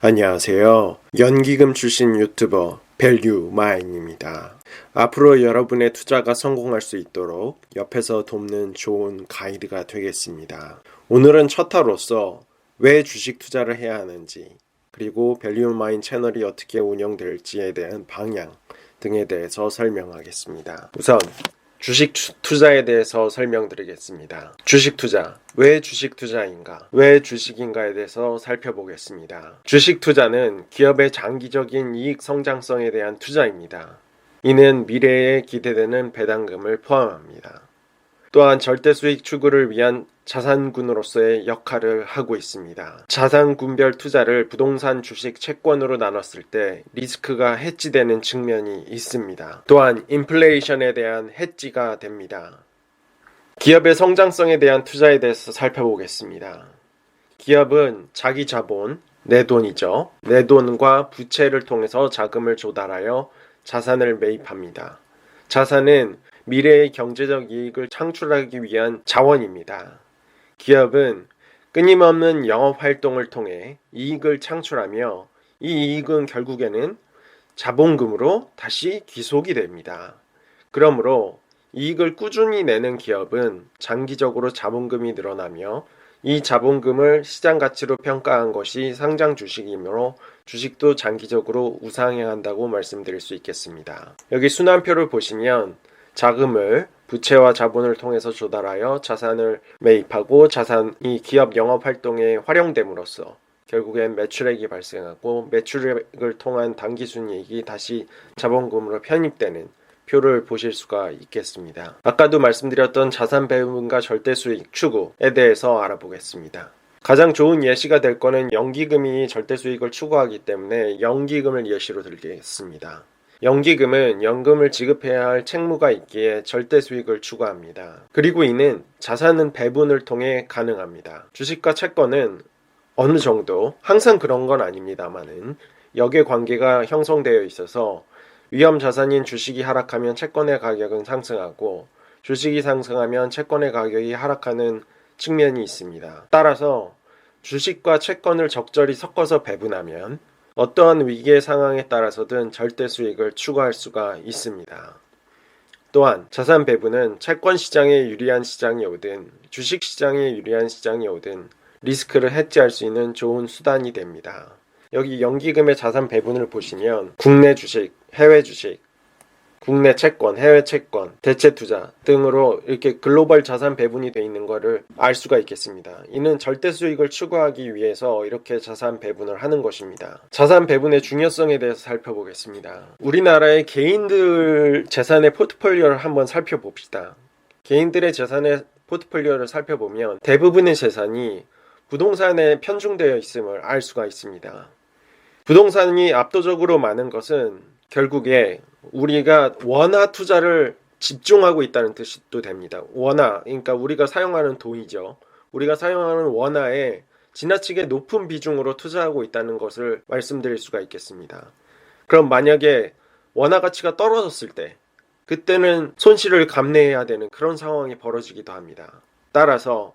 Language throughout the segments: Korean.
안녕하세요. 연기금 출신 유튜버 밸류 마인입니다. 앞으로 여러분의 투자가 성공할 수 있도록 옆에서 돕는 좋은 가이드가 되겠습니다. 오늘은 첫타로서 왜 주식 투자를 해야 하는지, 그리고 밸류 마인 채널이 어떻게 운영될지에 대한 방향 등에 대해서 설명하겠습니다. 우선 주식 투- 투자에 대해서 설명드리겠습니다. 주식 투자. 왜 주식 투자인가? 왜 주식인가에 대해서 살펴보겠습니다. 주식 투자는 기업의 장기적인 이익 성장성에 대한 투자입니다. 이는 미래에 기대되는 배당금을 포함합니다. 또한 절대 수익 추구를 위한 자산군으로서의 역할을 하고 있습니다. 자산군별 투자를 부동산, 주식, 채권으로 나눴을 때 리스크가 해지되는 측면이 있습니다. 또한 인플레이션에 대한 해지가 됩니다. 기업의 성장성에 대한 투자에 대해서 살펴보겠습니다. 기업은 자기 자본, 내 돈이죠. 내 돈과 부채를 통해서 자금을 조달하여 자산을 매입합니다. 자산은 미래의 경제적 이익을 창출하기 위한 자원입니다. 기업은 끊임없는 영업 활동을 통해 이익을 창출하며 이 이익은 결국에는 자본금으로 다시 귀속이 됩니다. 그러므로 이익을 꾸준히 내는 기업은 장기적으로 자본금이 늘어나며 이 자본금을 시장 가치로 평가한 것이 상장 주식이므로 주식도 장기적으로 우상향한다고 말씀드릴 수 있겠습니다. 여기 순환표를 보시면 자금을 부채와 자본을 통해서 조달하여 자산을 매입하고 자산이 기업 영업 활동에 활용됨으로써 결국엔 매출액이 발생하고 매출액을 통한 단기 순이익이 다시 자본금으로 편입되는 표를 보실 수가 있겠습니다. 아까도 말씀드렸던 자산 배분과 절대 수익 추구에 대해서 알아보겠습니다. 가장 좋은 예시가 될 거는 연기금이 절대 수익을 추구하기 때문에 연기금을 예시로 들겠습니다. 연기금은 연금을 지급해야 할 책무가 있기에 절대 수익을 추구합니다. 그리고 이는 자산은 배분을 통해 가능합니다. 주식과 채권은 어느 정도 항상 그런 건 아닙니다만은 역의 관계가 형성되어 있어서 위험 자산인 주식이 하락하면 채권의 가격은 상승하고 주식이 상승하면 채권의 가격이 하락하는 측면이 있습니다. 따라서 주식과 채권을 적절히 섞어서 배분하면 어떠한 위기의 상황에 따라서든 절대 수익을 추구할 수가 있습니다. 또한 자산 배분은 채권 시장에 유리한 시장이 오든 주식 시장에 유리한 시장이 오든 리스크를 해지할 수 있는 좋은 수단이 됩니다. 여기 연기금의 자산 배분을 보시면 국내 주식, 해외 주식, 국내 채권, 해외 채권, 대체 투자 등으로 이렇게 글로벌 자산 배분이 되어 있는 것을 알 수가 있겠습니다. 이는 절대 수익을 추구하기 위해서 이렇게 자산 배분을 하는 것입니다. 자산 배분의 중요성에 대해서 살펴보겠습니다. 우리나라의 개인들 재산의 포트폴리오를 한번 살펴봅시다. 개인들의 재산의 포트폴리오를 살펴보면 대부분의 재산이 부동산에 편중되어 있음을 알 수가 있습니다. 부동산이 압도적으로 많은 것은 결국에 우리가 원화 투자를 집중하고 있다는 뜻도 됩니다. 원화, 그러니까 우리가 사용하는 돈이죠. 우리가 사용하는 원화에 지나치게 높은 비중으로 투자하고 있다는 것을 말씀드릴 수가 있겠습니다. 그럼 만약에 원화 가치가 떨어졌을 때, 그때는 손실을 감내해야 되는 그런 상황이 벌어지기도 합니다. 따라서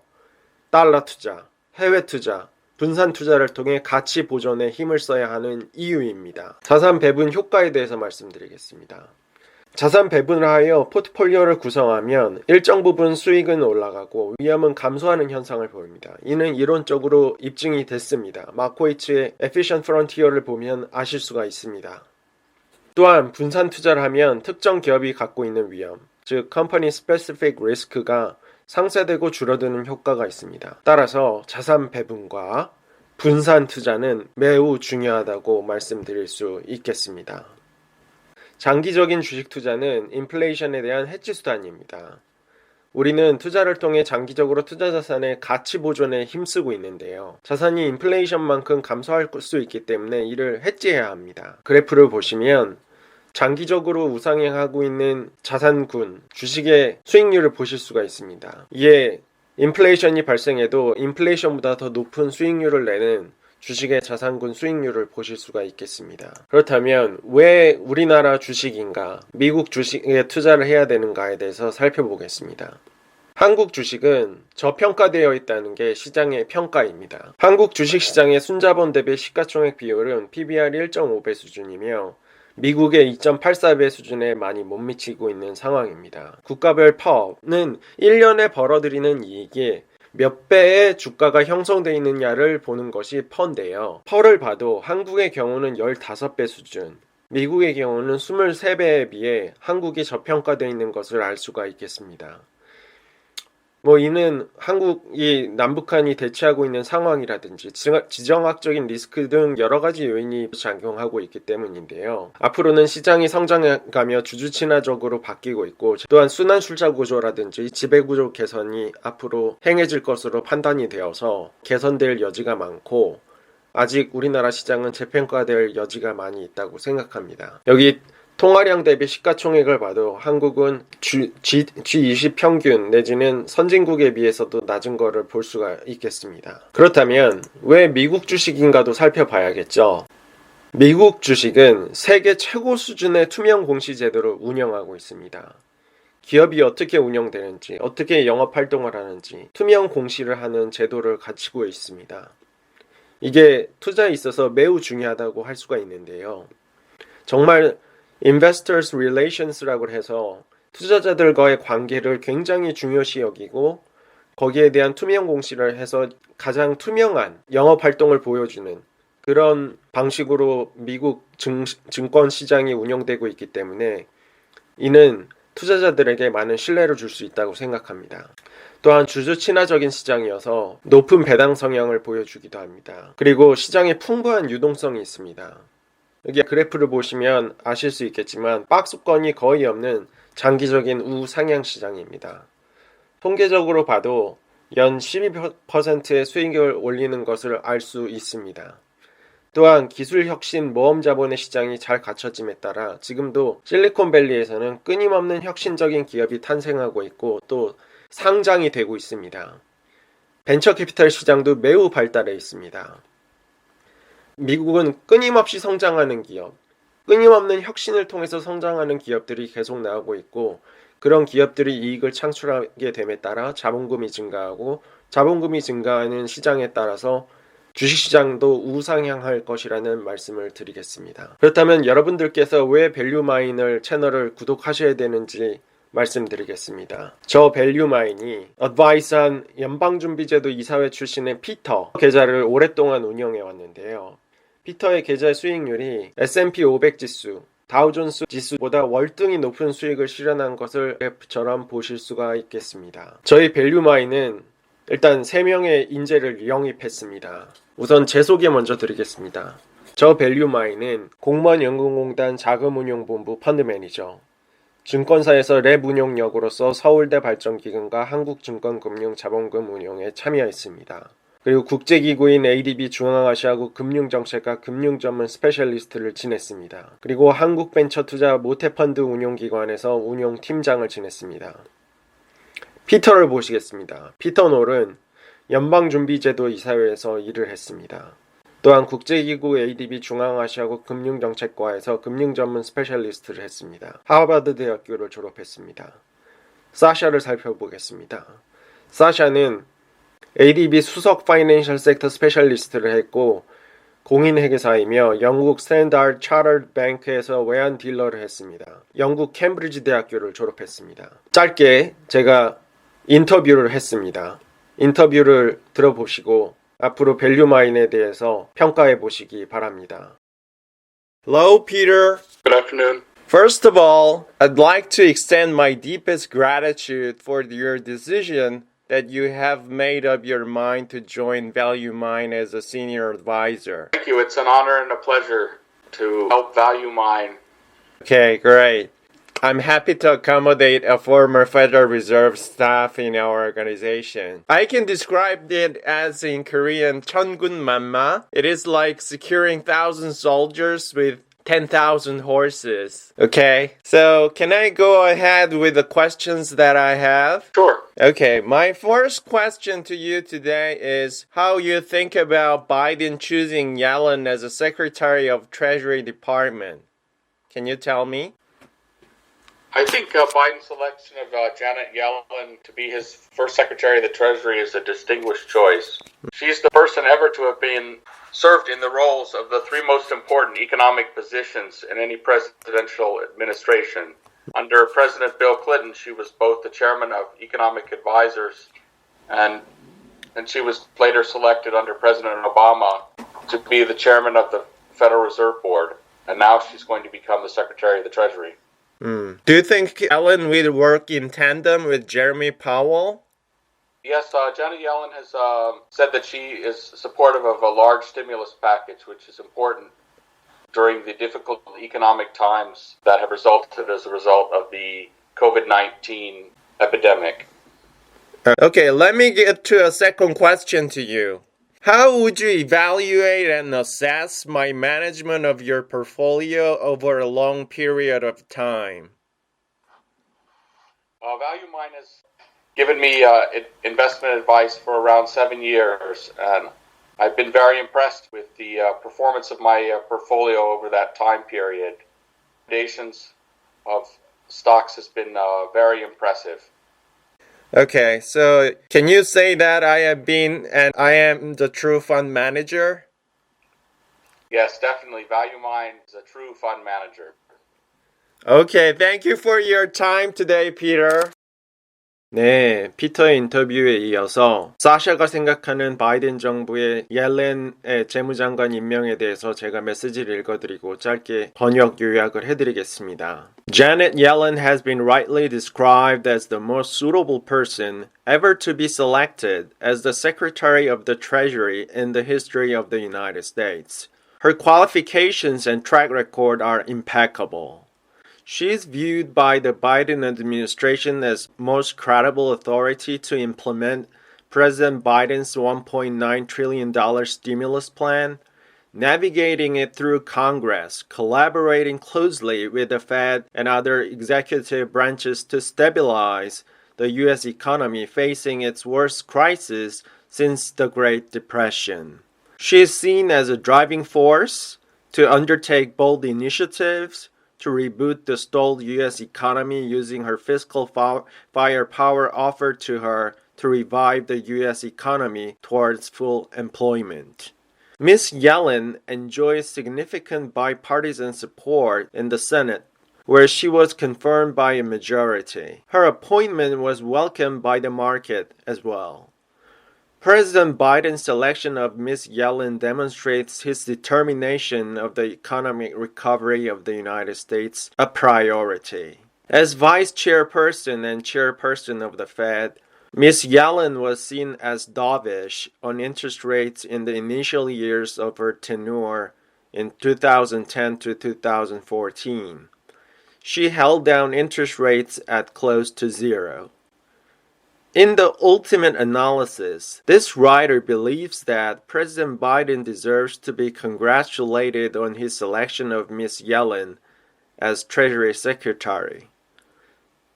달러 투자, 해외 투자, 분산 투자를 통해 가치 보존에 힘을 써야 하는 이유입니다. 자산 배분 효과에 대해서 말씀드리겠습니다. 자산 배분을 하여 포트폴리오를 구성하면 일정 부분 수익은 올라가고 위험은 감소하는 현상을 보입니다. 이는 이론적으로 입증이 됐습니다. 마코이츠의 Efficient Frontier를 보면 아실 수가 있습니다. 또한 분산 투자를 하면 특정 기업이 갖고 있는 위험, 즉 Company Specific Risk가 상쇄되고 줄어드는 효과가 있습니다. 따라서 자산 배분과 분산 투자는 매우 중요하다고 말씀드릴 수 있겠습니다. 장기적인 주식 투자는 인플레이션에 대한 해지 수단입니다. 우리는 투자를 통해 장기적으로 투자 자산의 가치 보존에 힘쓰고 있는데요. 자산이 인플레이션만큼 감소할 수 있기 때문에 이를 해지해야 합니다. 그래프를 보시면 장기적으로 우상향하고 있는 자산군, 주식의 수익률을 보실 수가 있습니다. 이에 인플레이션이 발생해도 인플레이션보다 더 높은 수익률을 내는 주식의 자산군 수익률을 보실 수가 있겠습니다. 그렇다면 왜 우리나라 주식인가, 미국 주식에 투자를 해야 되는가에 대해서 살펴보겠습니다. 한국 주식은 저평가되어 있다는 게 시장의 평가입니다. 한국 주식 시장의 순자본 대비 시가총액 비율은 PBR 1.5배 수준이며 미국의 2.84배 수준에 많이 못 미치고 있는 상황입니다. 국가별 파업은 1년에 벌어들이는 이익이 몇 배의 주가가 형성되어 있느냐를 보는 것이 펀데요. 펄을 봐도 한국의 경우는 15배 수준, 미국의 경우는 23배에 비해 한국이 저평가되어 있는 것을 알 수가 있겠습니다. 뭐 이는 한국이 남북한이 대치하고 있는 상황이라든지 지정학적인 리스크 등 여러 가지 요인이 작용하고 있기 때문인데요. 앞으로는 시장이 성장해가며 주주 친화적으로 바뀌고 있고 또한 순환 출자 구조라든지 지배 구조 개선이 앞으로 행해질 것으로 판단이 되어서 개선될 여지가 많고 아직 우리나라 시장은 재평가될 여지가 많이 있다고 생각합니다. 여기 통화량 대비 시가총액을 봐도 한국은 G, G, G20 평균 내지는 선진국에 비해서도 낮은 거를 볼 수가 있겠습니다. 그렇다면 왜 미국 주식인가도 살펴봐야겠죠. 미국 주식은 세계 최고 수준의 투명 공시 제도를 운영하고 있습니다. 기업이 어떻게 운영되는지, 어떻게 영업 활동을 하는지 투명 공시를 하는 제도를 갖추고 있습니다. 이게 투자에 있어서 매우 중요하다고 할 수가 있는데요. 정말 investors relations라고 해서 투자자들과의 관계를 굉장히 중요시 여기고 거기에 대한 투명 공시를 해서 가장 투명한 영업 활동을 보여주는 그런 방식으로 미국 증, 증권 시장이 운영되고 있기 때문에 이는 투자자들에게 많은 신뢰를 줄 수 있다고 생각합니다. 또한 주주 친화적인 시장이어서 높은 배당 성향을 보여주기도 합니다. 그리고 시장에 풍부한 유동성이 있습니다. 여기 그래프를 보시면 아실 수 있겠지만 박스권이 거의 없는 장기적인 우상향 시장입니다. 통계적으로 봐도 연 12%의 수익을 올리는 것을 알 수 있습니다. 또한 기술 혁신 모험 자본의 시장이 잘 갖춰짐에 따라 지금도 실리콘밸리에서는 끊임없는 혁신적인 기업이 탄생하고 있고 또 상장이 되고 있습니다. 벤처 캐피탈 시장도 매우 발달해 있습니다. 미국은 끊임없이 성장하는 기업, 끊임없는 혁신을 통해서 성장하는 기업들이 계속 나오고 있고 그런 기업들이 이익을 창출하게 됨에 따라 자본금이 증가하고 자본금이 증가하는 시장에 따라서 주식시장도 우상향할 것이라는 말씀을 드리겠습니다. 그렇다면 여러분들께서 왜 밸류마인을 채널을 구독하셔야 되는지 말씀드리겠습니다. 저 밸류마인이 어드바이스한 연방준비제도 이사회 출신의 피터 계좌를 오랫동안 운영해 왔는데요. 피터의 계좌 수익률이 S&P 500 지수, 다우존스 지수보다 월등히 높은 수익을 실현한 것을 그래프처럼 보실 수가 있겠습니다. 저희 밸류마인은 일단 3명의 인재를 영입했습니다. 우선 제 소개 먼저 드리겠습니다. 저 밸류마인은 공무원 연금공단 자금운용본부 펀드 매니저, 증권사에서 랩 운용력으로서 서울대 발전기금과 한국증권금융자본금 운용에 참여했습니다. 그리고 국제기구인 ADB 중앙아시아국 금융정책과 금융전문 스페셜리스트를 지냈습니다. 그리고 한국벤처투자 모태펀드 운용기관에서 운용팀장을 지냈습니다. 피터를 보시겠습니다. 피터 놀은 연방준비제도 이사회에서 일을 했습니다. 또한 국제기구 ADB 중앙아시아국 금융정책과에서 금융전문 스페셜리스트를 했습니다. 하버드 대학교를 졸업했습니다. 사샤를 살펴보겠습니다. 사샤는 ADB 수석 파이낸셜 섹터 스페셜리스트를 했고 공인회계사이며 영국 스탠다드 차터 뱅크에서 외환 딜러를 했습니다. 영국 캠브리지 대학교를 졸업했습니다. 짧게 제가 인터뷰를 했습니다. 인터뷰를 들어보시고 앞으로 밸류마인에 대해서 평가해 보시기 바랍니다. Hello, Peter. Good afternoon. First of all, I'd like to extend my deepest gratitude for your decision that you have made up your mind to join Value Mine as a senior advisor. Thank you. It's an honor and a pleasure to help Value Mine. Okay, great. I'm happy to accommodate a former Federal Reserve staff in our organization. I can describe it as in Korean 천군 만마. It is like securing thousand soldiers with 10,000 horses. Okay, so can I go ahead with the questions that I have? Sure. Okay, my first question to you today is how you think about Biden choosing Yellen as a Secretary of Treasury Department. Can you tell me? I think uh, Biden's selection of uh, Janet Yellen to be his first Secretary of the Treasury is a distinguished choice. She's the person ever to have been served in the roles of the three most important economic positions in any presidential administration. Under President Bill Clinton, she was both the chairman of economic advisors and and she was later selected under President Obama to be the chairman of the Federal Reserve Board. And now she's going to become the Secretary of the Treasury. Do you think Ellen will work in tandem with Jeremy Powell? Yes, uh, Janet Yellen has um said that she is supportive of a large stimulus package, which is important during the difficult economic times that have resulted as a result of the COVID 19 epidemic. Uh, Okay, let me get to a second question to you. How would you evaluate and assess my management of your portfolio over a long period of time? Uh, Value Mine has given me uh, investment advice for around seven years, and I've been very impressed with the uh, performance of my uh, portfolio over that time period. Recommendations of stocks has been uh, very impressive. Okay, so can you say that I have been and I am the true fund manager? Yes, definitely. Value Mine is a true fund manager. Okay, thank you for your time today, Peter. 네, 피터의 인터뷰에 이어서 사샤가 생각하는 바이든 정부의 옐렌의 재무장관 임명에 대해서 제가 메시지를 읽어드리고 짧게 번역 요약을 해드리겠습니다. Janet Yellen has been rightly described as the most suitable person ever to be selected as the Secretary of the Treasury in the history of the United States. Her qualifications and track record are impeccable. She is viewed by the Biden administration as most credible authority to implement President Biden's $1.9 trillion stimulus plan, navigating it through Congress, collaborating closely with the Fed and other executive branches to stabilize the U.S. economy facing its worst crisis since the Great Depression. She is seen as a driving force to undertake bold initiatives to reboot the stalled U.S. economy using her fiscal fi- firepower offered to her to revive the U.S. economy towards full employment. Ms. Yellen enjoys significant bipartisan support in the Senate, where she was confirmed by a majority. Her appointment was welcomed by the market as well. President Biden's selection of Ms. Yellen demonstrates his determination of the economic recovery of the United States a priority. As vice chairperson and chairperson of the Fed, Ms. Yellen was seen as dovish on interest rates in the initial years of her tenure in 2010 to 2014. She held down interest rates at close to zero. In the ultimate analysis, this writer believes that President Biden deserves to be congratulated on his selection of Ms. Yellen as Treasury Secretary.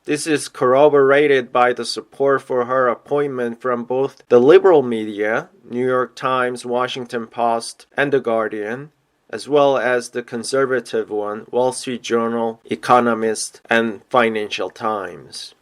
This is corroborated by the support for her appointment from both the liberal media, New York Times, Washington Post, and The Guardian, as well as the conservative one, Wall Street Journal, Economist, and Financial Times.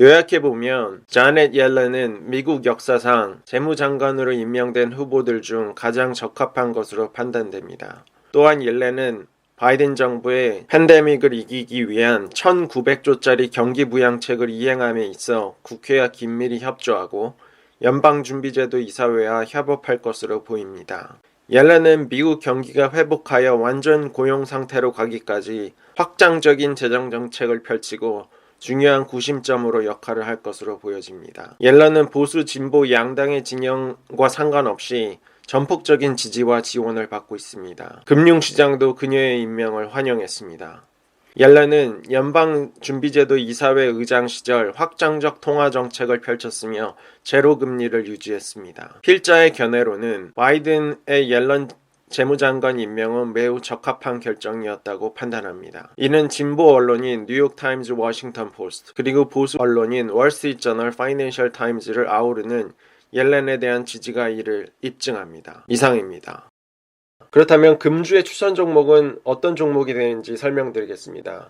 요약해보면 자넷 옐런은 미국 역사상 재무장관으로 임명된 후보들 중 가장 적합한 것으로 판단됩니다. 또한 옐렌은 바이든 정부의 팬데믹을 이기기 위한 1900조짜리 경기 부양책을 이행함에 있어 국회와 긴밀히 협조하고 연방준비제도 이사회와 협업할 것으로 보입니다. 옐렌은 미국 경기가 회복하여 완전 고용 상태로 가기까지 확장적인 재정 정책을 펼치고 중요한 구심점으로 역할을 할 것으로 보여집니다. 옐런은 보수 진보 양당의 진영과 상관없이 전폭적인 지지와 지원을 받고 있습니다. 금융시장도 그녀의 임명을 환영했습니다. 옐런은 연방준비제도 이사회 의장 시절 확장적 통화 정책을 펼쳤으며 제로 금리를 유지했습니다. 필자의 견해로는 바이든의 옐런 재무장관 임명은 매우 적합한 결정이었다고 판단합니다. 이는 진보 언론인 뉴욕타임즈 워싱턴 포스트 그리고 보수 언론인 월스트리트저널 파이낸셜 타임즈를 아우르는 옐렌에 대한 지지가 이를 입증합니다. 이상입니다. 그렇다면 금주의 추천 종목은 어떤 종목이 되는지 설명드리겠습니다.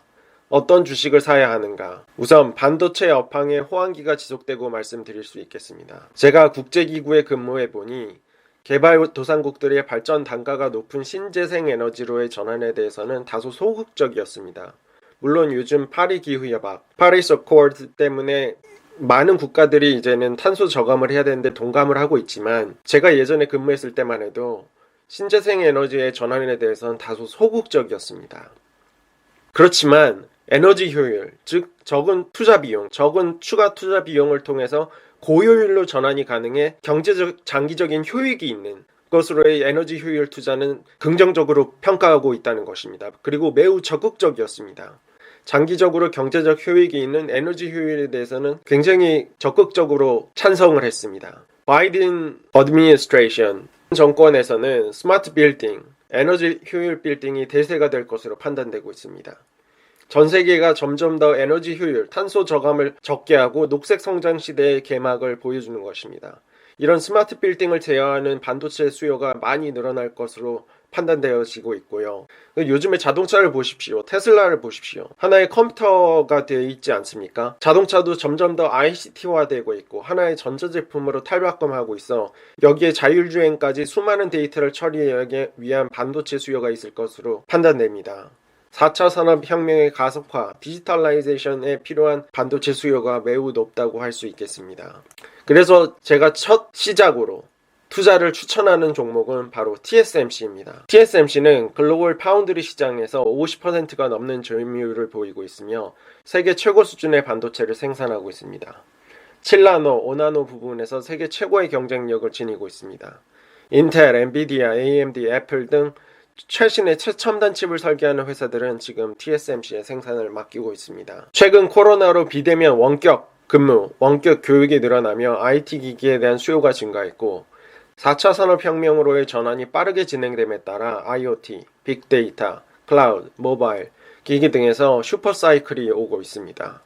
어떤 주식을 사야 하는가? 우선 반도체 업황의 호황기가 지속되고 말씀드릴 수 있겠습니다. 제가 국제기구에 근무해 보니 개발도상국들의 발전 단가가 높은 신재생 에너지로의 전환에 대해서는 다소 소극적이었습니다. 물론 요즘 파리 기후협약, 파리스 어코드 때문에 많은 국가들이 이제는 탄소 저감을 해야 되는데 동감을 하고 있지만 제가 예전에 근무했을 때만 해도 신재생 에너지의 전환에 대해서는 다소 소극적이었습니다. 그렇지만 에너지 효율, 즉 적은 투자 비용, 적은 추가 투자 비용을 통해서 고효율로 전환이 가능해 경제적 장기적인 효익이 있는 것으로의 에너지 효율 투자는 긍정적으로 평가하고 있다는 것입니다. 그리고 매우 적극적이었습니다. 장기적으로 경제적 효익이 있는 에너지 효율에 대해서는 굉장히 적극적으로 찬성을 했습니다. 바이든 어드미니스트레이션 정권에서는 스마트 빌딩, 에너지 효율 빌딩이 대세가 될 것으로 판단되고 있습니다. 전 세계가 점점 더 에너지 효율, 탄소 저감을 적게 하고 녹색 성장 시대의 개막을 보여주는 것입니다. 이런 스마트 빌딩을 제어하는 반도체 수요가 많이 늘어날 것으로 판단되어지고 있고요. 요즘에 자동차를 보십시오. 테슬라를 보십시오. 하나의 컴퓨터가 되어 있지 않습니까? 자동차도 점점 더 ICT화되고 있고 하나의 전자제품으로 탈바꿈하고 있어 여기에 자율주행까지 수많은 데이터를 처리하기 위한 반도체 수요가 있을 것으로 판단됩니다. 4차 산업혁명의 가속화, 디지털라이제이션에 필요한 반도체 수요가 매우 높다고 할 수 있겠습니다. 그래서 제가 첫 시작으로 투자를 추천하는 종목은 바로 TSMC입니다. TSMC는 글로벌 파운드리 시장에서 50%가 넘는 점유율을 보이고 있으며 세계 최고 수준의 반도체를 생산하고 있습니다. 7나노, 5나노 부분에서 세계 최고의 경쟁력을 지니고 있습니다. 인텔, 엔비디아, AMD, 애플 등 최신의 최첨단 칩을 설계하는 회사들은 지금 TSMC에 생산을 맡기고 있습니다. 최근 코로나로 비대면 원격 근무, 원격 교육이 늘어나며 IT 기기에 대한 수요가 증가했고 4차 산업혁명으로의 전환이 빠르게 진행됨에 따라 IoT, 빅데이터, 클라우드, 모바일, 기기 등에서 슈퍼사이클이 오고 있습니다.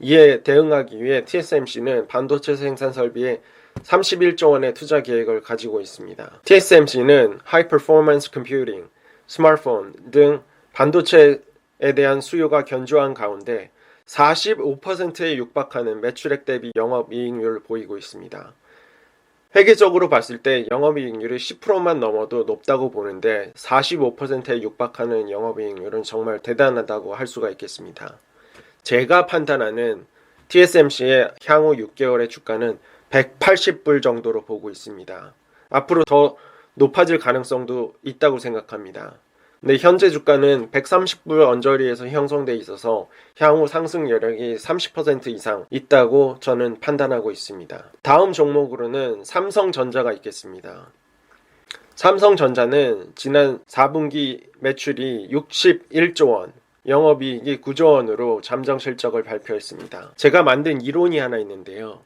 이에 대응하기 위해 TSMC는 반도체 생산 설비에 31조 원의 투자 계획을 가지고 있습니다. TSMC는 하이 퍼포먼스 컴퓨팅, 스마트폰 등 반도체에 대한 수요가 견조한 가운데 45%에 육박하는 매출액 대비 영업이익률을 보이고 있습니다. 회계적으로 봤을 때 영업이익률이 10%만 넘어도 높다고 보는데 45%에 육박하는 영업이익률은 정말 대단하다고 할 수가 있겠습니다. 제가 판단하는 TSMC의 향후 6개월의 주가는 180불 정도로 보고 있습니다. 앞으로 더 높아질 가능성도 있다고 생각합니다. 근데 현재 주가는 130불 언저리에서 형성돼 있어서 향후 상승 여력이 30% 이상 있다고 저는 판단하고 있습니다. 다음 종목으로는 삼성전자가 있겠습니다. 삼성전자는 지난 4분기 매출이 61조 원, 영업이익이 9조 원으로 잠정 실적을 발표했습니다. 제가 만든 이론이 하나 있는데요.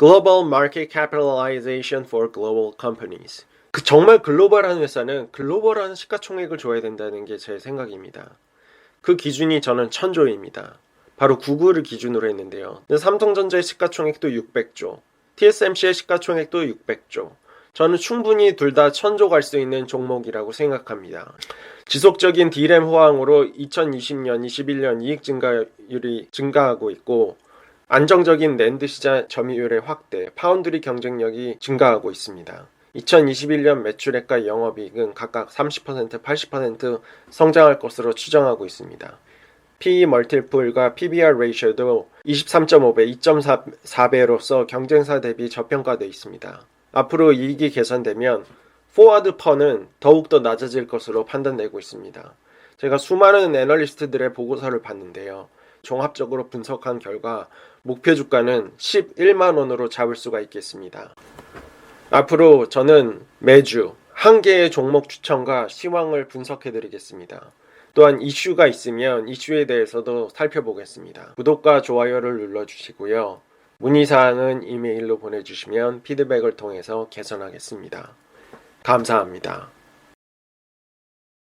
Global Market Capitalization for Global Companies. 그 정말 글로벌한 회사는 글로벌한 시가총액을 줘야 된다는 게 제 생각입니다. 그 기준이 저는 천조입니다. 바로 구글을 기준으로 했는데요. 삼성전자의 시가총액도 600조, TSMC의 시가총액도 600조. 저는 충분히 둘 다 천조 갈 수 있는 종목이라고 생각합니다. 지속적인 D램 호황으로 2020년, 21년 이익 증가율이 증가하고 있고 안정적인 랜드 시장 점유율의 확대, 파운드리 경쟁력이 증가하고 있습니다. 2021년 매출액과 영업이익은 각각 30%, 80% 성장할 것으로 추정하고 있습니다. PE 멀티플과 PBR 레이셔도 23.5배, 2.4배로서 경쟁사 대비 저평가되어 있습니다. 앞으로 이익이 개선되면 포워드 펀은 더욱더 낮아질 것으로 판단되고 있습니다. 제가 수많은 애널리스트들의 보고서를 봤는데요. 종합적으로 분석한 결과 목표 주가는 11만 원으로 잡을 수가 있겠습니다. 앞으로 저는 매주 한 개의 종목 추천과 시황을 분석해 드리겠습니다. 또한 이슈가 있으면 이슈에 대해서도 살펴보겠습니다. 구독과 좋아요를 눌러주시고요. 문의사항은 이메일로 보내주시면 피드백을 통해서 개선하겠습니다. 감사합니다.